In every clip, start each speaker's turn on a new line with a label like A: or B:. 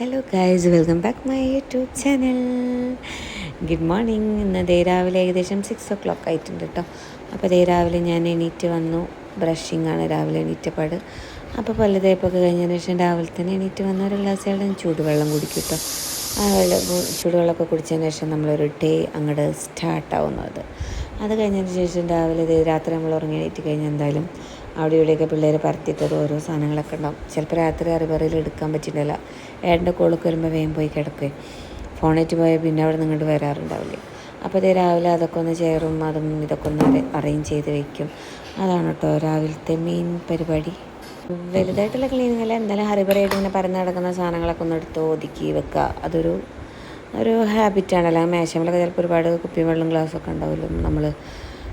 A: Hello guys welcome back my YouTube channel good morning ഇന്ന് ദേ രാവിലെ ഏകദേശം സിക്സ് ഒ ക്ലോക്ക് ആയിട്ടുണ്ട് കേട്ടോ അപ്പോൾ ദേ രാവിലെ ഞാൻ എണീറ്റ് വന്നു. ബ്രഷിംഗ് ആണ് രാവിലെ എണീറ്റപ്പാട്. അപ്പോൾ പല തേപ്പൊക്കെ കഴിഞ്ഞതിന് ശേഷം രാവിലെ തന്നെ എണീറ്റ് വന്ന. ഒരു ഗ്ലാസ് വെള്ളം ചൂടുവെള്ളം കുടിക്കും കേട്ടോ ആ വെള്ളം ചൂടുവെള്ളമൊക്കെ കുടിച്ചതിന് ശേഷം നമ്മളൊരു ഡേ അങ്ങോട്ട് സ്റ്റാർട്ടാവുന്നത് അത് കഴിഞ്ഞതിന് ശേഷം രാവിലെ രാത്രി നമ്മൾ ഉറങ്ങി എണീറ്റ് കഴിഞ്ഞാൽ എന്തായാലും അവിടെ ഇവിടെയൊക്കെ പിള്ളേർ പരത്തിയിട്ടത് ഓരോ സാധനങ്ങളൊക്കെ ഉണ്ടാവും. ചിലപ്പോൾ രാത്രി അറിവറിയിൽ എടുക്കാൻ പറ്റിയിട്ടില്ല. ഏട്ടന്റെ കോളൊക്കെ വരുമ്പോൾ വേഗം പോയി കിടക്കുകയും ഫോണേറ്റ് പോയാൽ പിന്നെ അവിടെ നിങ്ങോട്ട് വരാറുണ്ടാവില്ലേ. അപ്പോൾ ഇതേ രാവിലെ അതൊക്കെ ഒന്ന് ചേറും അതും ഇതൊക്കെ ഒന്ന് അറേഞ്ച് ചെയ്ത് വെക്കും. അതാണ് കേട്ടോ രാവിലത്തെ മെയിൻ പരിപാടി. വലുതായിട്ടുള്ള ക്ലീനിങ് അല്ല എന്തായാലും ഹറിബറായിട്ട് ഇങ്ങനെ പരന്ന് കിടക്കുന്ന സാധനങ്ങളൊക്കെ ഒന്ന് എടുത്ത് ഒതുക്കി വെക്കുക. അതൊരു ഒരു ഹാബിറ്റാണല്ലോ മേശമ്പളൊക്കെ ചിലപ്പോൾ ഒരുപാട് കുപ്പിയും വെള്ളം ഗ്ലാസ്സൊക്കെ ഉണ്ടാവുമല്ലോ നമ്മൾ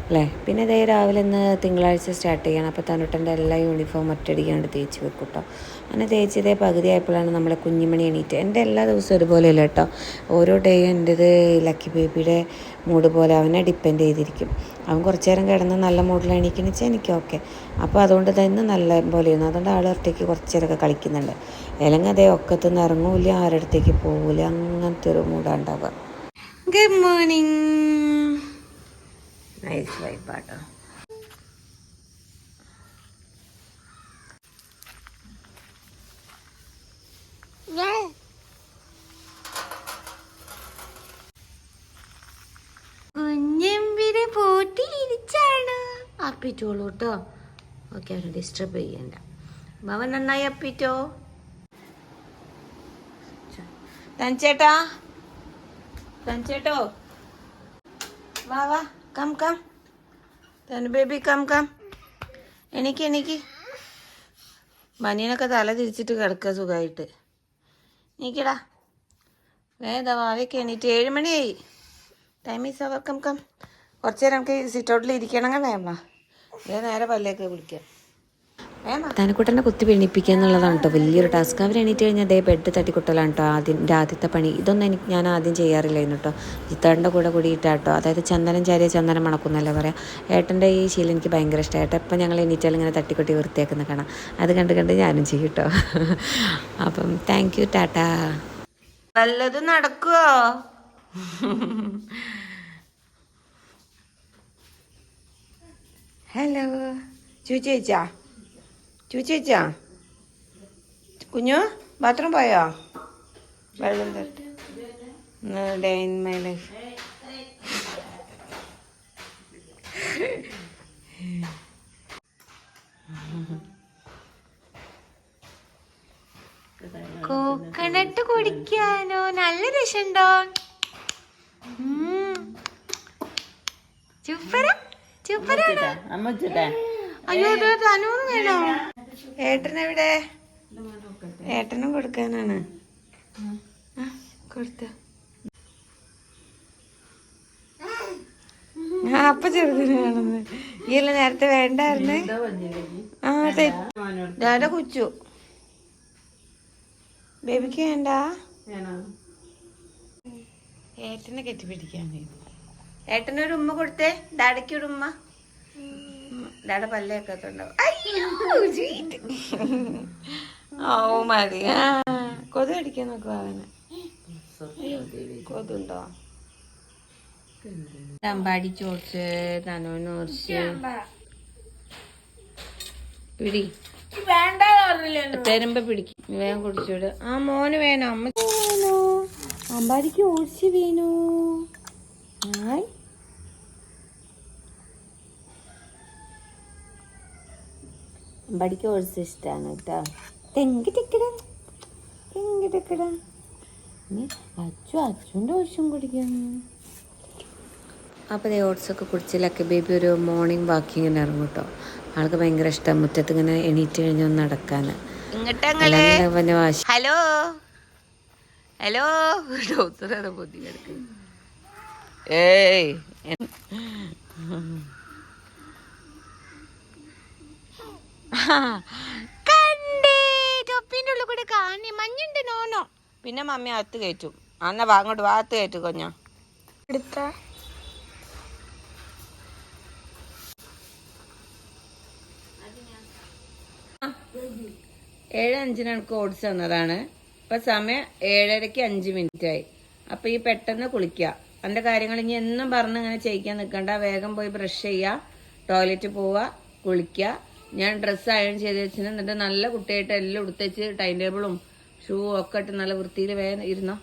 A: അല്ലേ? പിന്നെ ഇതേ രാവിലെ ഇന്ന് തിങ്കളാഴ്ച സ്റ്റാർട്ട് ചെയ്യണം. അപ്പോൾ തനുട്ടന്റെ എല്ലാ യൂണിഫോം ഒറ്റയടിക്കാണ്ട് തേച്ച് വെക്കും കേട്ടോ അങ്ങനെ തേച്ചതേ പകുതി ആയപ്പോഴാണ് നമ്മളെ കുഞ്ഞുമണി എണീറ്റ്. എന്റെ എല്ലാ ദിവസവും ഒരുപോലെയല്ല കേട്ടോ. ഓരോ ഡേയും എന്റെത് ലക്കി ബേബിയുടെ മൂഡ് പോലെ അവനെ ഡിപ്പെൻഡ് ചെയ്തിരിക്കും. അവൻ കുറച്ച് നേരം കിടന്ന് നല്ല മൂഡിൽ എണീക്കണെന്ന് വെച്ചാൽ എനിക്ക് ഓക്കെ അപ്പോൾ അതുകൊണ്ട് തന്നെ നല്ല പോലെയാണ്. അതുകൊണ്ട് ആൾ ഒറ്റയ്ക്ക് കുറച്ച് നേരമൊക്കെ കളിക്കുന്നുണ്ട്. അല്ലെങ്കിൽ അതേ ഒക്കത്തുനിന്ന് ഇറങ്ങൂല ആരുടെ അടുത്തേക്ക് പോകില്ല അങ്ങനത്തെ ഒരു മൂഡാണ് ഉണ്ടാവുക. ഗുഡ് മോർണിംഗ് നൈസ് വൈപ്പാട്ടോ കുഞ്ഞമ്പിനെ പോട്ടിയിരിച്ചാണ് അപ്പിച്ചോളൂ കേട്ടോ ഓക്കെ അവനെ ഡിസ്റ്റർബ് ചെയ്യണ്ട. ഭവൻ നന്നായി അപ്പിറ്റോ? തനിച്ചേട്ടാ തനിച്ചേട്ടോ വാ വാ. Come come Tanu baby come come എനിക്ക് എനിക്ക് ബനിയനൊക്കെ തല തിരിച്ചിട്ട് കിടക്കുക സുഖമായിട്ട് നീക്കടാ വേദ വാവയ്ക്ക് എണീറ്റ്. ഏഴ് മണിയായി. Time is over come come കുറച്ച് നേരം നമുക്ക് സിറ്റൗട്ടിൽ ഇരിക്കണമെങ്കിൽ വേണ്ട ഇതേ നേരെ പല്ലേക്ക് വിളിക്കാം. തനക്കുട്ടനെ കുത്തി പിണിപ്പിക്കുക എന്നുള്ളതാണ് കേട്ടോ വലിയൊരു ടാസ്ക് അവർ എണീറ്റ് കഴിഞ്ഞാൽ അതേ ബെഡ് തട്ടിക്കുട്ടലാണ് കേട്ടോ ആദ്യം എന്റെ ആദ്യത്തെ പണി. ഇതൊന്നും എനിക്ക് ഞാൻ ആദ്യം ചെയ്യാറില്ലായിരുന്നു കേട്ടോ ജിത്താടിന്റെ കൂടെ കൂടിയിട്ടാട്ടോ അതായത് ചന്ദനം ചാരിയ ചന്ദനം മണക്കുന്നല്ലേ പറയാം. ഏട്ടന്റെ ഈ ശീലം എനിക്ക് ഭയങ്കര ഇഷ്ടമാണ് ഏട്ടൻ ഇപ്പം ഞങ്ങൾ എണീറ്റാൽ ഇങ്ങനെ തട്ടിക്കൊട്ടി വൃത്തിയാക്കുന്ന കാണാം. അത് കണ്ട് കണ്ട് ഞാനും ചെയ്യും കേട്ടോ അപ്പം താങ്ക് യു ടാറ്റാ. വല്ലതും നടക്കുവോ? ഹലോ ചൂച്ചേച്ചാ ചൂച്ചേച്ചാ? കുഞ്ഞു ബാത്റൂം പോയോ? വെള്ളം that day in my life. Coconut കുടിക്കാനോ? നല്ല രസമുണ്ടോ ചുപ്പര? ചുപ്പരാണ്? അയ്യോ തനൂന്ന് വേണോ? ഏട്ടനെവിടെ? ഏട്ടനും കൊടുക്കാനാണ്. ആ, കൊടുത്ത. ആ അപ്പൊ ചെറുതിനാണെന്ന് ഈ അല്ല നേരത്തെ വേണ്ടായിരുന്നു? ആ ഡാഡ കുച്ചു. ബേബിക്ക് വേണ്ട? ഏട്ടനെ കെട്ടിപ്പിടിക്കാൻ ഏട്ടനൊരു ഉമ്മ കൊടുത്തേ? ഡാഡയ്ക്ക് ഒരു ഉമ്മ? ഡാഡ പല്ലേക്കത്തുണ്ടാവും. ഓ മതി. ആ കൊതു അടിക്കാൻ നോക്കുക അവന് കൊതുണ്ടോ? അമ്പാടി ചോദിച്ച് തനോന്ന് കുറച്ച് പിടി. തരുമ്പോ പിടിക്കും. വേഗം കുടിച്ചോട്. ആ മോന് വേണം. അമ്മ വേണോ അമ്പാടിക്ക് ഓടിച്ച് വീണു. ഹായ് അമ്പാടിക്ക് കുറച്ച് ഇഷ്ടമാണ് കേട്ടോ തെങ്കി ടെക്കിടാ തെങ്കി ടെക്കിടാ അച്ചു അച്ചുന്റെ ഓടിച്ചും കുടിക്കാം. അപ്പോൾ ദേ ഓട്സൊക്കെ കുടിച്ച് ലക്കി ബേബി ഒരു മോർണിംഗ് വാക്കിങ്ങിന് ഇറങ്ങും കേട്ടോ ആൾക്ക് ഭയങ്കര ഇഷ്ടം മുറ്റത്ത് ഇങ്ങനെ എണീറ്റ് കഴിഞ്ഞൊന്ന് നടക്കാൻ ഹലോ? ഹലോ? ഡോക്ടറാണ് ബുദ്ധി കിടക്കുന്നത് ഏയ്. കണ്ടേ തൊപ്പിന്റെ ഉള്ളിൽ കൂടെ കാണി മഞ്ഞുണ്ട് നോനോ പിന്നെ മമ്മി അകത്ത് കയറ്റും. അന്ന വാ അങ്ങോട്ട് ഭാഗത്ത് കയറ്റു കൊഞ്ഞ. എടുത്ത. ഏഴ് അഞ്ചിന് എനിക്ക് ഓടിച്ച് തന്നതാണ്.
B: ഇപ്പൊ സമയം ഏഴരക്ക് അഞ്ച് മിനിറ്റ് ആയി അപ്പൊ ഈ പെട്ടെന്ന് കുളിക്ക. അന്റെ കാര്യങ്ങൾ ഇനി എന്നും പറഞ്ഞ് ഇങ്ങനെ ചെയ്യിക്കാൻ നിൽക്കണ്ട വേഗം പോയി ബ്രഷ് ചെയ്യുക ടോയ്ലറ്റ് പോവുക കുളിക്കുക ഞാൻ ഡ്രസ്സ് അയൺ ചെയ്ത് വെച്ചിന്. എന്നിട്ട് നല്ല കുട്ടിയായിട്ട് എല്ലാം ഉടുത്തേച്ച് ടൈം ടേബിളും ഷൂ ഒക്കെ ഇട്ട് നല്ല വൃത്തിയിൽ വേഗം ഇരുന്നോ.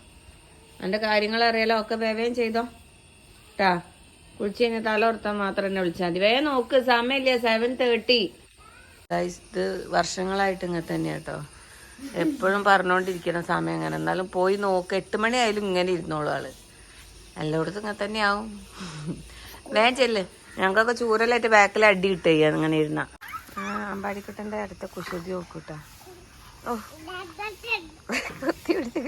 B: എന്റെ കാര്യങ്ങൾ അറിയാലോ ഒക്കെ വേവേം ചെയ്തോ. ട്ടാ കുളിച്ച് കഴിഞ്ഞാൽ തല ഓർത്താൽ മാത്രം എന്നെ വിളിച്ചാൽ മതി. വേഗം നോക്ക് സമയമില്ല സെവൻ തേർട്ടി ഇത് വർഷങ്ങളായിട്ട് ഇങ്ങനെ തന്നെയാ കേട്ടോ എപ്പോഴും പറഞ്ഞുകൊണ്ടിരിക്കണം സമയം അങ്ങനെ. എന്നാലും പോയി നോക്ക് എട്ട് മണി ആയാലും ഇങ്ങനെ ഇരുന്നോളൂ ആൾ. എല്ലായിടത്തും ഇങ്ങനെ തന്നെയാവും. വേഗം ചെല്ല്. ഞങ്ങൾക്കൊക്കെ ചൂരലായിട്ട് ബാക്കിൽ അടി കിട്ടുക ഇങ്ങനെ ഇരുന്ന. അമ്പാടിക്കുട്ടന്റെ അടുത്ത കുശുതി നോക്കൂട്ടാ. ഓ. കുത്തി പിടിച്ച്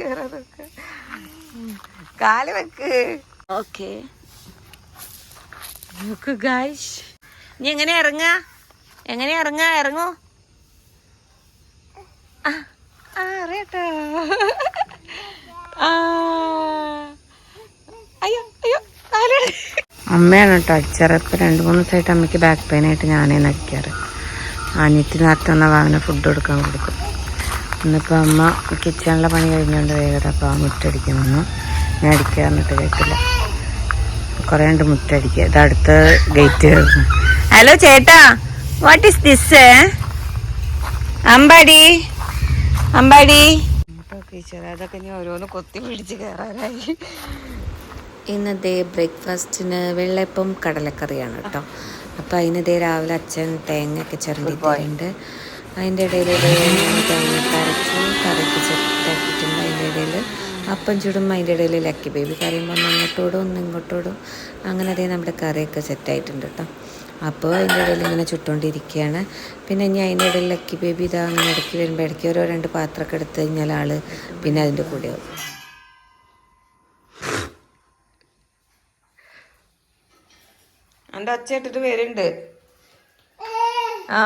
B: കാൽ വെക്ക്. ഓക്കെ. നോക്ക് ഗായ്ഷ് നീ എങ്ങനെ ഇറങ്ങാ? എങ്ങനെ ഇറങ്ങാ? ഇറങ്ങൂ. ആ അറിയട്ടോ. അയ്യോ അയ്യോ കാലാണ് അമ്മയാണ് കേട്ടോ അച്ചറപ്പ് രണ്ടു രണ്ട് മൂന്ന് ദിവസമായിട്ട് അമ്മയ്ക്ക് ബാക്ക് പെയിൻ ആയിട്ട് ഞാനേ നടിക്കാറ്. അനിയത്തി നേരത്തെ വന്ന വാങ്ങിന് ഫുഡ് കൊടുക്കാൻ കൊടുക്കും. ഇന്നിപ്പോൾ അമ്മ കിച്ചണിലെ പണി കഴിഞ്ഞുകൊണ്ട് വേഗത അപ്പോൾ ആ മുറ്റടിക്കാൻ വന്നു. ഞാൻ അടിക്കുക എന്നിട്ട് കേട്ടില്ല. കുറേ ഉണ്ട് മുറ്റടിക്കുക ഇത് അടുത്ത ഗേറ്റ് ഹലോ ചേട്ടാ what is this Ambadi Ambadi. Teacher അതൊക്കെ ഇനി ഓരോന്ന് കൊത്തി പിടിച്ച് കയറാനായി ഇന്നത്തെ ബ്രേക്ക്ഫാസ്റ്റിന് വെള്ളയപ്പം കടലക്കറിയാണ് കേട്ടോ. അപ്പോൾ അതിനിതേ രാവിലെ അച്ഛൻ തേങ്ങയൊക്കെ ചിരണ്ടിട്ടുണ്ട് അതിന്റെ ഇടയിൽ തേങ്ങ കരച്ചു കറിക്ക് ചെറുതാക്കിയിട്ടുണ്ട് അതിന്റെ ഇടയിൽ. അപ്പം ചുടും അതിന്റെ ഇടയിൽ ലക്കി ബേബി കറിയുമ്പോൾ ഒന്ന് അങ്ങോട്ടോടും ഒന്ന് ഇങ്ങോട്ടോടും അങ്ങനെ അതേ നമ്മുടെ കറിയൊക്കെ സെറ്റായിട്ടുണ്ട് കേട്ടോ. അപ്പോൾ അതിന്റെ ഇടയിൽ ഇങ്ങനെ ചുട്ടുകൊണ്ടിരിക്കുകയാണ്. പിന്നെ ഇനി അതിന്റെ ഇടയിൽ ലക്കി ബേബി ഇതാ അങ്ങനെ ഇടയ്ക്ക് വരുമ്പോൾ ഇടയ്ക്ക് ഓരോ രണ്ട് പാത്രമൊക്കെ എടുത്ത് കഴിഞ്ഞാൽ ആൾ പിന്നെ അതിന്റെ കൂടെയാവും എന്റെ ഒച്ച വരുന്നുണ്ട് ആ.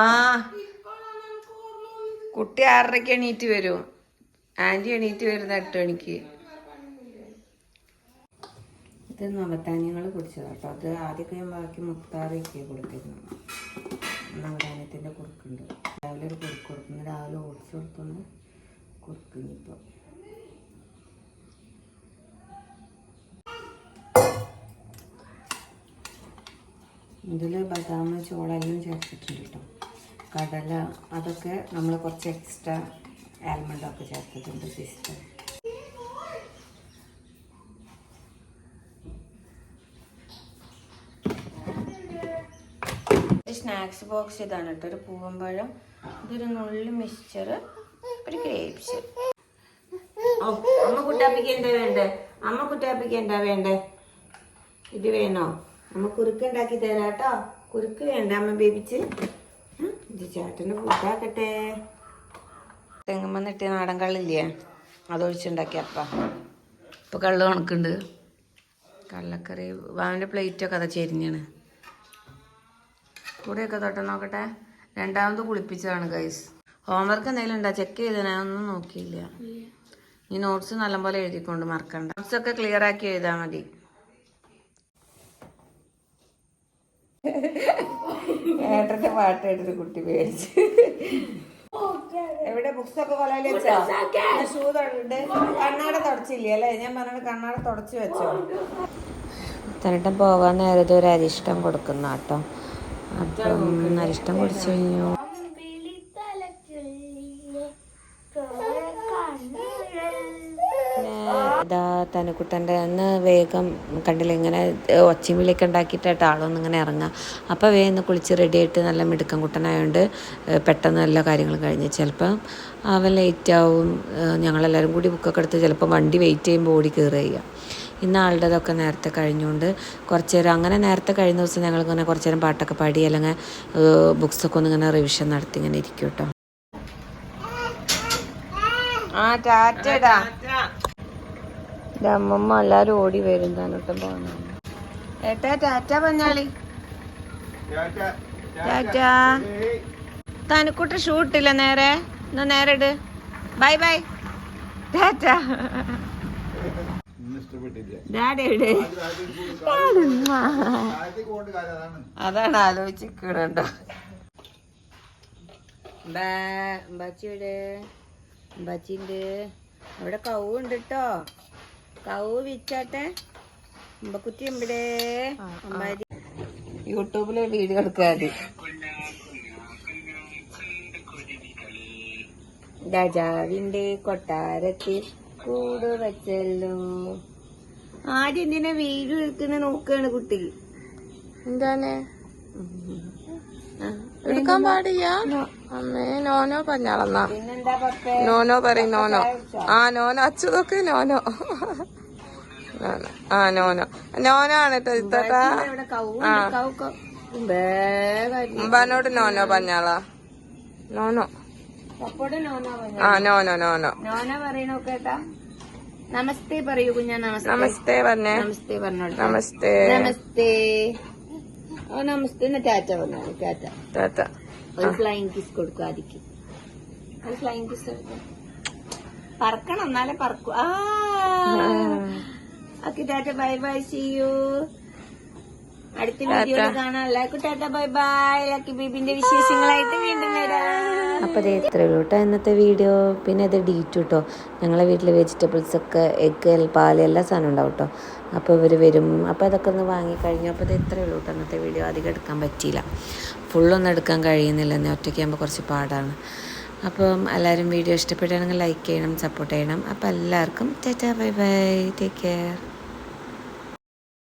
B: കുട്ടി ആറരയ്ക്ക് എണീറ്റ് വരും. ആന്റി എണീറ്റ് വരുന്ന എട്ട് മണിക്ക്. ഇത് നവധാന്യങ്ങൾ കുടിച്ചതാ കേട്ടോ അത് ആദ്യമൊക്കെ ഞാൻ ബാക്കി മുത്താറൊക്കെ കൊടുത്തിരുന്നു നവധാന്യത്തിന്റെ കുറുക്കുണ്ട്. രാവിലെ ഒരു കുറുക്ക് കൊടുക്കുന്നു. രാവിലെ ഓടിച്ചു കൊടുത്തുകൊണ്ട് കുറുക്കിനിപ്പോൾ ഇതിൽ ബദാം ചോളെല്ലാം ചേർത്തിട്ടുണ്ട് കേട്ടോ കടല അതൊക്കെ നമ്മൾ കുറച്ച് എക്സ്ട്രാ ആൽമണ്ടൊക്കെ ചേർത്തിട്ടുണ്ട് സിസ്റ്റർ സ്നാക്സ് ബോക്സ് ഇതാണ് കേട്ടോ ഒരു പൂവമ്പഴം ഇതൊരു നുള്ളി മിക്സ്ചർ ഒരു ഗ്രേപ്സ് അമ്മ കുട്ടാപ്പിക്ക് എന്താ വേണ്ടേ? അമ്മ കുട്ടാപ്പിക്ക് എന്താ വേണ്ടേ? ഇത് വേണോ? അമ്മ കുറുക്ക് ഉണ്ടാക്കി തരാം കേട്ടോ കുറുക്ക് വേണ്ട അമ്മ ബേബിച്ച്. ചേട്ടന്റെ ഫുഡാക്കട്ടെ തെങ്ങമ്മ നിട്ടിയ നാടൻ കള്ളില്ലേ? അതൊഴിച്ചുണ്ടാക്കിയ അപ്പ. ഇപ്പൊ കള്ള് കണക്കുണ്ട്. കള്ളക്കറി വാവിന്റെ പ്ലേറ്റൊക്കെ അതാ ചെരിഞ്ഞാണ്. കൂടെയൊക്കെ തൊട്ട് നോക്കട്ടെ. രണ്ടാമത് കുളിപ്പിച്ചതാണ് ഗൈസ് ഹോംവർക്ക് എന്തെങ്കിലും ഉണ്ടോ? ചെക്ക് ചെയ്തതിനൊന്നും നോക്കിയില്ല. ഈ നോട്ട്സ് നല്ലപോലെ എഴുതിക്കൊണ്ട് മറക്കണ്ട. നോട്ട്സൊക്കെ ക്ലിയർ ആക്കി എഴുതാൽ മതി. ഏട്ടന്റെ പാട്ട് കേട്ടൊരു കുട്ടി പേടിച്ച് എവിടെ ബുക്സ് ഒക്കെ കൊലയിൽ വെച്ചാ ഷൂ തൊണ്ട് കണ്ണാട തുടച്ചില്ലേ അല്ലേ? ഞാൻ പറഞ്ഞത് കണ്ണാട തുടച്ചു വെച്ചോ. തന്നിട്ട് പോകാൻ നേരത്തെ ഒരു അരിഷ്ടം കൊടുക്കുന്ന കേട്ടോ. അപ്പം അരിഷ്ടം കുടിച്ചു കഴിഞ്ഞു പിന്നെ ഇതാ തനുക്കുട്ടന്റെ അന്ന് വേഗം കണ്ടില്ല ഇങ്ങനെ ഒച്ചയും വിളിയൊക്കെ ഉണ്ടാക്കിയിട്ടായിട്ട് ആളൊന്നും ഇങ്ങനെ ഇറങ്ങുക അപ്പോൾ വേഗം കുളിച്ച് റെഡി ആയിട്ട് നല്ല മിടുക്കം കുട്ടനായതുകൊണ്ട് പെട്ടെന്ന് എല്ലാ കാര്യങ്ങളും കഴിഞ്ഞ്. ചിലപ്പം അവൻ ലേറ്റ് ആവും ഞങ്ങളെല്ലാവരും കൂടി ബുക്കൊക്കെ എടുത്ത് ചിലപ്പോൾ വണ്ടി വെയിറ്റ് ചെയ്യുമ്പോൾ ഓടി കയറുക ചെയ്യുക ഇന്ന് ആളുടേതൊക്കെ നേരത്തെ കഴിഞ്ഞുകൊണ്ട് കുറച്ച് നേരം അങ്ങനെ നേരത്തെ കഴിഞ്ഞ ദിവസം ഞങ്ങളിങ്ങനെ കുറച്ച് നേരം പാട്ടൊക്കെ പാടി അല്ലെങ്കിൽ ബുക്സൊക്കെ ഒന്ന് ഇങ്ങനെ റിവിഷൻ നടത്തി ഇങ്ങനെ ഇരിക്കും കേട്ടോ ആ ടാറ്റടാ. അമ്മമ്മ എല്ലാരും ഓടി വരും. താനോട്ടം പോകണം ഏട്ടാ ടാറ്റ പഞ്ഞാളി ടാറ്റ തനുക്കുട്ട ഷൂട്ടില്ല നേരെ. എന്നാ നേരെ ഇട്. Bye bye. ടാറ്റ. അതാണ്. ആലോചിക്കണുണ്ടോ ബാച്ചിയുടെ ബാച്ചിന്റെ അവിടെ കൗ ഉണ്ട് കേട്ടോ യൂട്യൂബിൽ വീഡിയോ എടുക്കാതെ രാജാവിന്റെ കൊട്ടാരത്തിൽ കൂട് വെച്ചല്ലോ. ആദ്യം എന്തിനാ വീഡിയോ എടുക്കുന്ന നോക്കാണ് കുട്ടി
C: എന്താണ്? എടുക്കാൻ പാടില്ല? അമ്മേ നോനോ പറഞ്ഞാളന്നാ. നോനോ പറയും നോനോ. ആ നോനോ. അച്ചുതൊക്കെ നോനോ. ആ നോനോ. നോനോ ആണ് കേട്ടോ ഇത്തട്ടാ ഉമ്പാനോട് നോനോ പറഞ്ഞാളാ. No no. ആ നോനോ നോനോ.
B: നോന പറയണോ കേട്ടാ. നമസ്തേ പറയൂ കുഞ്ഞാ നമസ്തേ.
C: നമസ്തേ പറഞ്ഞേ.
B: നമസ്തേ
C: നമസ്തേ.
B: നമസ്തേ. നമസ്തേ. എന്നാ ടാറ്റ പറഞ്ഞു ടാറ്റ.
C: ടാറ്റ.
B: ഒരു ഫ്ലൈങ് കിസ് കൊടുക്കും ആദിക്ക്. ഒരു ഫ്ലൈങ് കിസ് കൊടുക്കും. പറക്കണം എന്നാലേ പറക്കൂ. ആ. ഓക്കെ ടാറ്റ ബൈ ബൈ സി യു അടുത്ത വീഡിയോ കാണാം. എല്ലാവർക്കും ടാറ്റ ബൈ ബൈ. ലക്കി ബീബിന്റെ വിശേഷങ്ങളായിട്ട് വീണ്ടും വരാം. അപ്പോൾ അതേ ഇത്രയേ ഉള്ളൂ കേട്ടോ ഇന്നത്തെ വീഡിയോ. പിന്നെ ഇത് ഡീറ്റു കേട്ടോ ഞങ്ങളെ വീട്ടിൽ വെജിറ്റബിൾസ് ഒക്കെ എഗ്ഗ് പാൽ എല്ലാ സാധനവും ഉണ്ടാവും കേട്ടോ അപ്പോൾ ഇവർ വരും. അപ്പോൾ അതൊക്കെ ഒന്ന് വാങ്ങിക്കഴിഞ്ഞു അപ്പോൾ ഇത് ഇത്രയേ ഉള്ളൂ കേട്ടോ ഇന്നത്തെ വീഡിയോ. അധികം എടുക്കാൻ പറ്റിയില്ല. ഫുള്ളൊന്നും എടുക്കാൻ കഴിയുന്നില്ല. എന്നെ ഒറ്റയ്ക്കാകുമ്പോൾ കുറച്ച് പാടാണ്. അപ്പം എല്ലാവരും വീഡിയോ ഇഷ്ടപ്പെടുകയാണെങ്കിൽ ലൈക്ക് ചെയ്യണം സപ്പോർട്ട് ചെയ്യണം. അപ്പോൾ എല്ലാവർക്കും tata bye bye. Take care